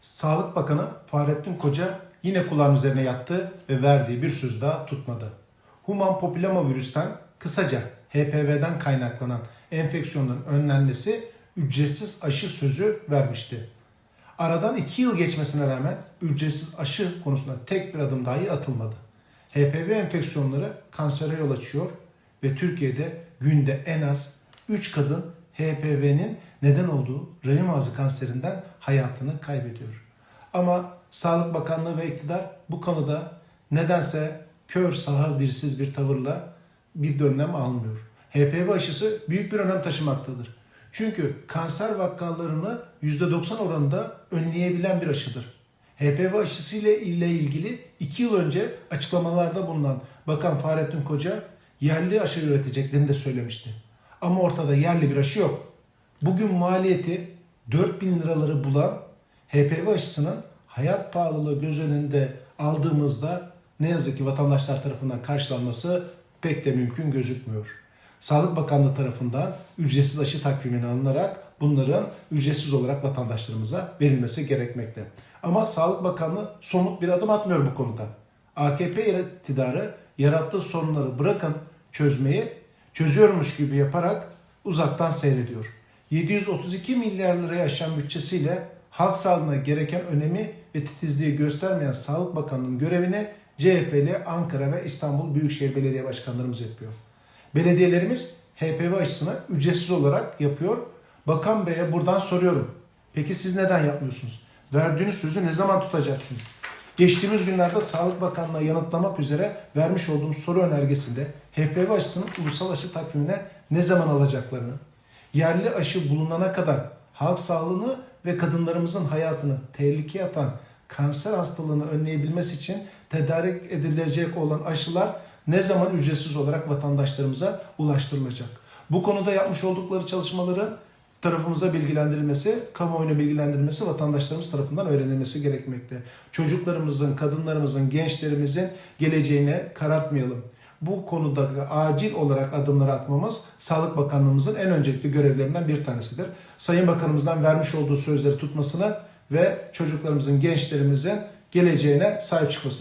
Sağlık Bakanı Fahrettin Koca yine kulağın üzerine yattı ve verdiği bir söz daha tutmadı. Human papilloma virüsten kısaca HPV'den kaynaklanan enfeksiyonların önlenmesi ücretsiz aşı sözü vermişti. Aradan iki yıl geçmesine rağmen ücretsiz aşı konusunda tek bir adım dahi atılmadı. HPV enfeksiyonları kansere yol açıyor ve Türkiye'de günde en az 3 kadın HPV'nin neden olduğu rahim ağzı kanserinden hayatını kaybediyor. Ama Sağlık Bakanlığı ve iktidar bu konuda nedense kör sağır dirsiz bir tavırla bir önlem almıyor. HPV aşısı büyük bir önem taşımaktadır. Çünkü kanser vakalarını %90 oranında önleyebilen bir aşıdır. HPV aşısı ile ile ilgili 2 yıl önce açıklamalarda bulunan Bakan Fahrettin Koca yerli aşı üreteceklerini de söylemişti. Ama ortada yerli bir aşı yok. Bugün maliyeti 4000 liraları bulan HPV aşısının hayat pahalılığı göz önünde aldığımızda ne yazık ki vatandaşlar tarafından karşılanması pek de mümkün gözükmüyor. Sağlık Bakanlığı tarafından ücretsiz aşı takvimine alınarak bunların ücretsiz olarak vatandaşlarımıza verilmesi gerekmekte. Ama Sağlık Bakanlığı somut bir adım atmıyor bu konuda. AKP iktidarı yarattığı sorunları bırakın çözmeyi çözüyormuş gibi yaparak uzaktan seyrediyor. 732 milyar liraya aşan bütçesiyle halk sağlığına gereken önemi ve titizliği göstermeyen Sağlık Bakanlığı'nın görevini CHP'li Ankara ve İstanbul Büyükşehir Belediye Başkanlarımız yapıyor. Belediyelerimiz HPV aşısını ücretsiz olarak yapıyor. Bakan Bey'e buradan soruyorum. Peki siz neden yapmıyorsunuz? Verdiğiniz sözü ne zaman tutacaksınız? Geçtiğimiz günlerde Sağlık Bakanlığı'na yanıtlamak üzere vermiş olduğum soru önergesinde HPV aşısının ulusal aşı takvimine ne zaman alacaklarını, yerli aşı bulunana kadar halk sağlığını ve kadınlarımızın hayatını tehlikeye atan kanser hastalığını önleyebilmesi için tedarik edilecek olan aşılar ne zaman ücretsiz olarak vatandaşlarımıza ulaştırılacak? Bu konuda yapmış oldukları çalışmaları tarafımıza bilgilendirilmesi, kamuoyuna bilgilendirilmesi vatandaşlarımız tarafından öğrenilmesi gerekmekte. Çocuklarımızın, kadınlarımızın, gençlerimizin geleceğine karartmayalım. Bu konuda acil olarak adımları atmamız Sağlık Bakanlığımızın en öncelikli görevlerinden bir tanesidir. Sayın Bakanımızdan vermiş olduğu sözleri tutmasını ve çocuklarımızın, gençlerimizin geleceğine sahip çıkmasını